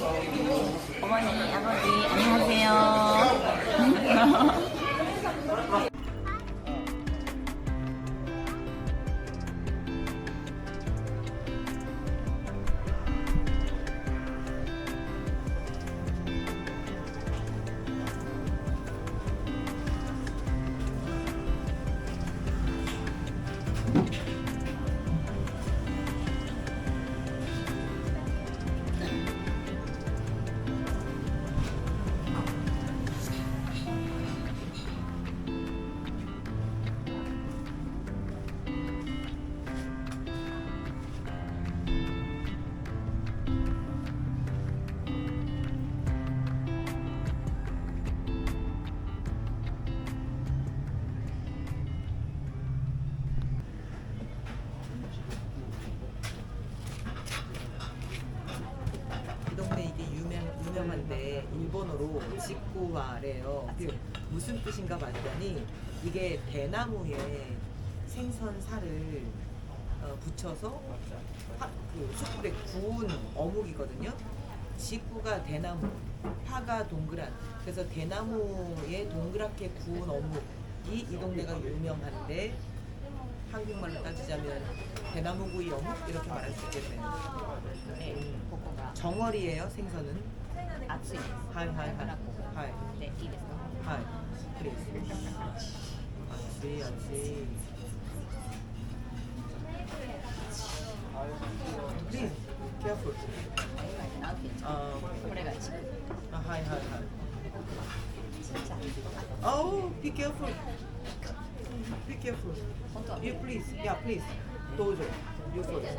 어머니, 아버지, 안녕하세요. 유명한데 일본어로 직구와래요. 그 무슨 뜻인가 봤더니 이게 대나무에 생선 살을 어, 붙여서 파, 그 숯불에 구운 어묵이거든요. 직구가 대나무, 파가 동그란. 그래서 대나무에 동그랗게 구운 어묵이 이 동네가 유명한데 한국말로 따지자면 대나무구이 어묵 이렇게 말할 수 있겠네요. 네, 고코가 정어리예요 생선은. 熱い。ですはいはい。はいはい。でいいですか？はい。プレイする熱い。熱いプレイ careful be careful. Be careful. You please, yeah, please. Dojo, you first.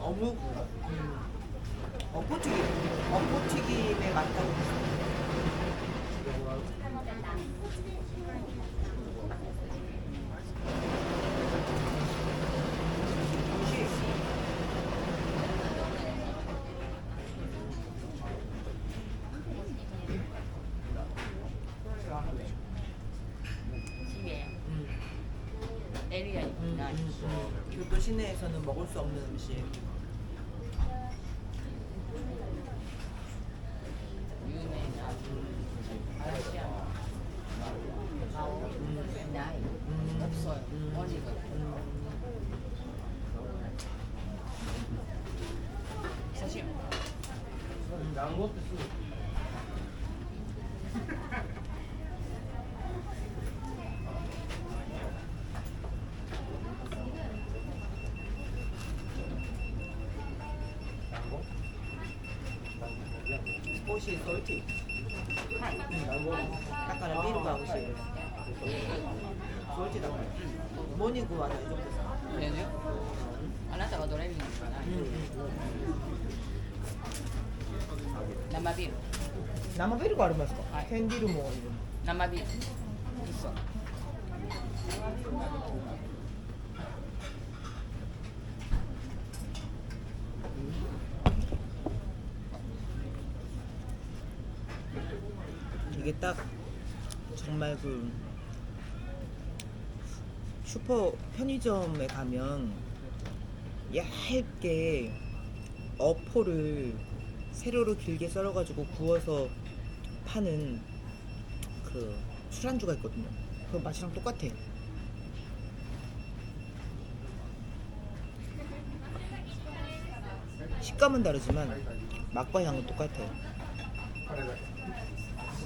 어- 어묵 음, 어포튀김. 어포튀김에 맞다고 집에 음, 에리아에 음. 음, 음. 교토 시내에서는 먹을 수 없는 음식 少しソルティはい。だからビール。が美味しいですソル。ティだからモニグは大丈夫ですか全然あなたはドライビングかな生ビール。生ビール。がありますか、はいケンディル。も生ビール。嘘이 딱 정말 그 슈퍼 편의점에 가면 얇게 어포를 세로로 길게 썰어가지고 구워서 파는 그 술안주가 있거든요. 그 맛이랑 똑같아. 식감은 다르지만 맛과 향은 똑같아요.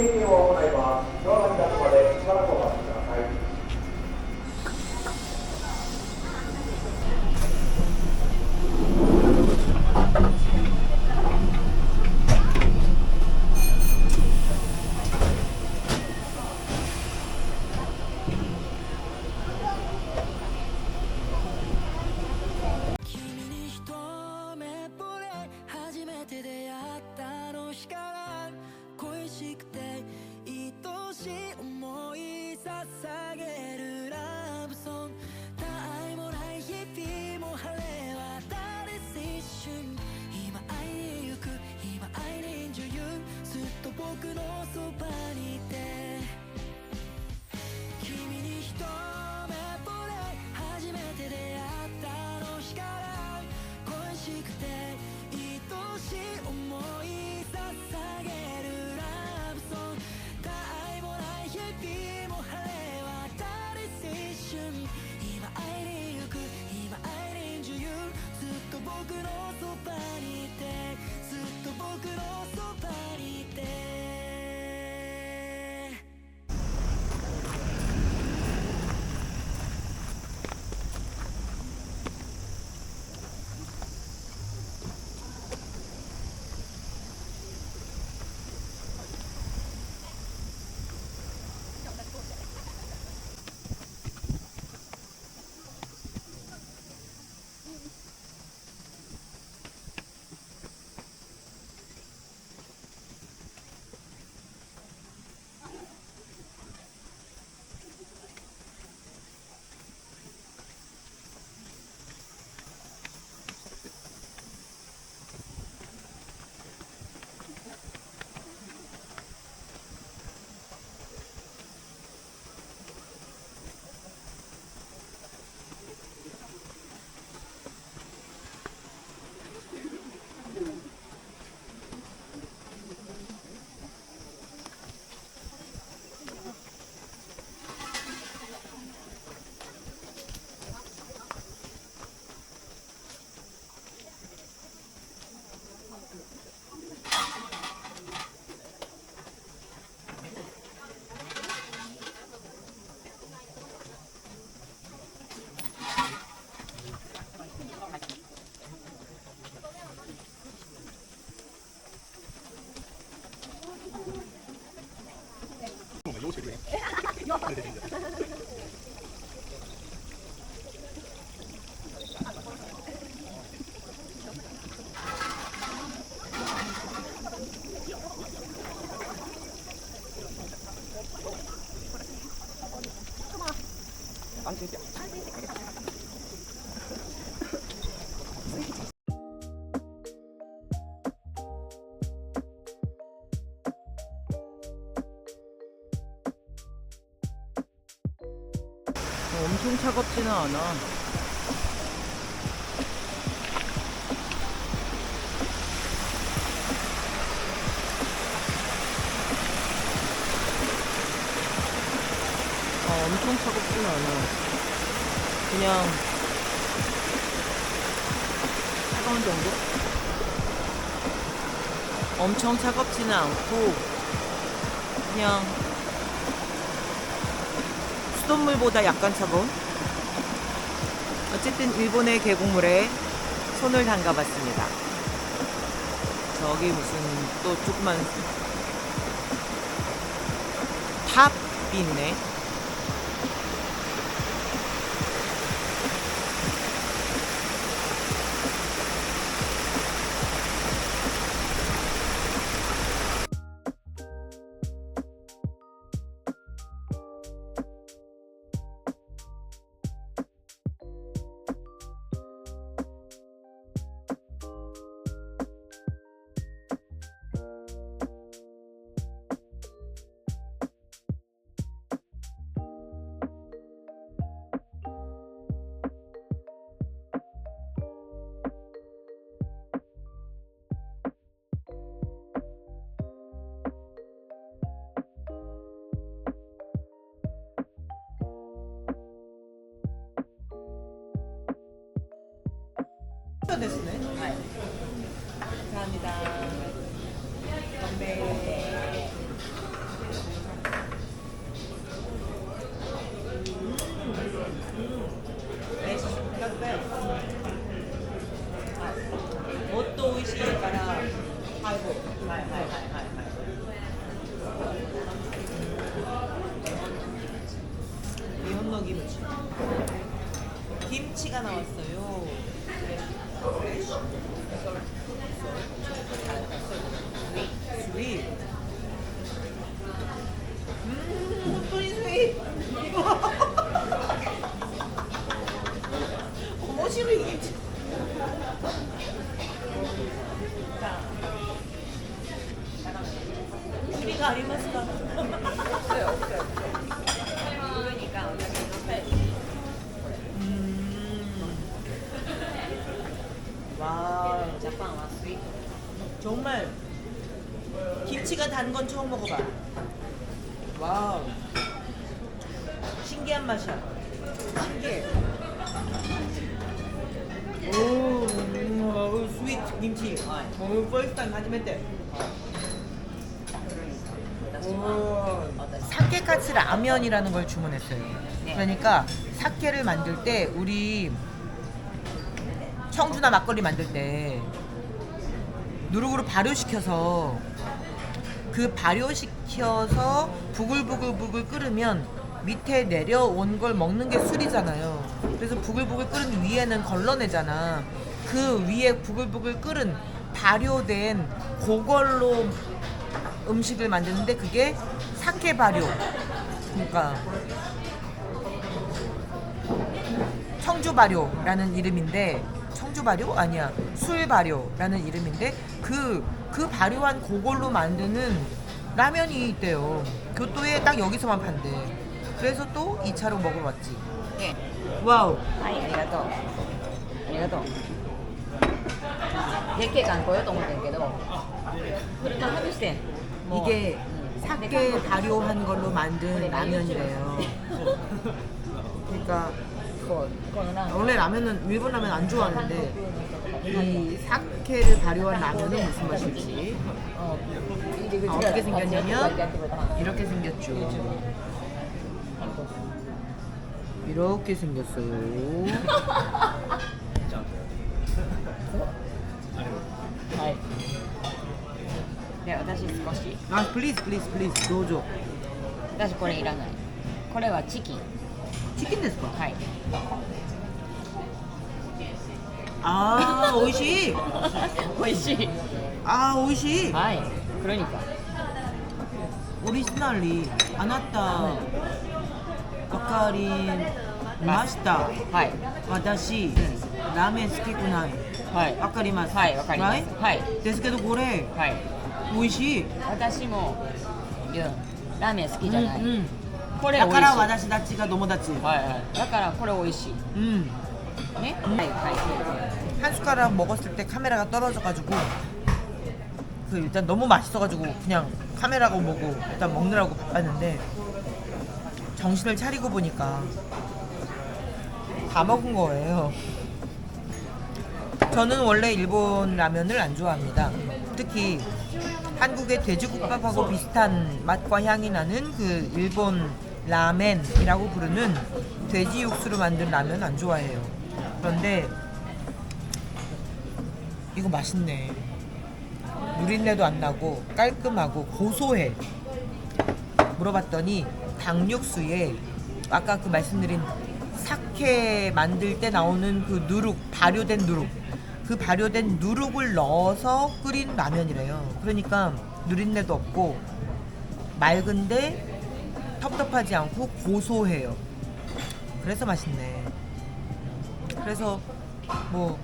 থেকে 엄청 차갑지는 않아. 아, 엄청 차갑진 않아. 그냥 차가운 정도? 엄청 차갑지는 않고 그냥 어떤 물보다 약간 차가운? 어쨌든 일본의 계곡물에 손을 담가봤습니다. 저기 무슨 또 조그만 탑이 있네. ったですね。はい。涙。乾杯。 김치. 김치가 나왔어요. 种。 정말 김치가 단 건 처음 먹어봐. 와우. 신기한 맛이야. 신기해. 오, 스위트 김치. 아, 오, first 하지메테. 사케카츠 라면이라는 걸 주문했어요. 네. 그러니까 사케를 만들 때 우리 청주나 막걸리 만들 때 누룩으로 발효시켜서 그 발효시켜서 부글부글부글 끓으면 밑에 내려온 걸 먹는 게 술이잖아요. 그래서 부글부글 끓은 위에는 걸러내잖아. 그 위에 부글부글 끓은 발효된 그걸로 음식을 만드는데 그게 사케 발효. 그러니까 청주 발효라는 이름인데 청주 발효 아니야 술 발효라는 이름인데 그, 그 발효한 고걸로 만드는 라면이 있대요. 교토에 딱 여기서만 판대. 그래서 또 2차로 먹으러 왔지. 네. 와우. 아이, 아리가또. 아리가또. 100개가 안 보여던 게도. 그러니까 하루 시 이게 사게 발효한 걸로 만든 라면이래요. 그러니까 원래 라면은 일본 라면 안 좋아하는데 이 사케를 발효한 라면은 무슨 맛일지 うん入り口 아, が 어떻게 생겼냐면 やってくれたはん 이렇게 생겼죠. 이렇게 생겼어요. はいで私少し 아, 플리즈, 플리즈, 플리즈, 도저. 私これいらないこれはチキン 치킨 ですか?はい ああ、美味しい。美味しい。ああ、美味しい。はい。クロニカ。オリジナリーあなた。わ、かりました。はい。私、ラーメン好きくない。はい。わかります。はい、わかります。はい。ですけど、これ。はい。美味しい。私も。ラーメン好きじゃない。うん、これだから私たちが友達、はい、だからこれ美味しい、うん、 네? 한 숟가락 먹었을 때 카메라가 떨어져가지고 그 일단 너무 맛있어가지고 그냥 카메라가 보고 일단 먹느라고 바빴는데 정신을 차리고 보니까 다 먹은 거예요. 저는 원래 일본 라면을 안 좋아합니다. 특히 한국의 돼지국밥하고 비슷한 맛과 향이 나는 그 일본 라멘이라고 부르는 돼지 육수로 만든 라면 안 좋아해요. 그런데 이거 맛있네. 누린내도 안 나고 깔끔하고 고소해. 물어봤더니 닭육수에 아까 그 말씀드린 사케 만들 때 나오는 그 누룩 발효된 누룩 그 발효된 누룩을 넣어서 끓인 라면이래요. 그러니까 누린내도 없고 맑은데 텁텁하지 않고 고소해요. 그래서 맛있네. 그래서 뭐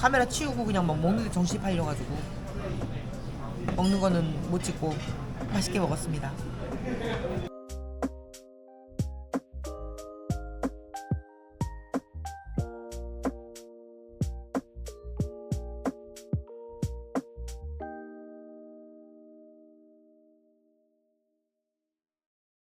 카메라 치우고 그냥 막 먹는 데 정신 팔려가지고 먹는 거는 못 찍고 맛있게 먹었습니다.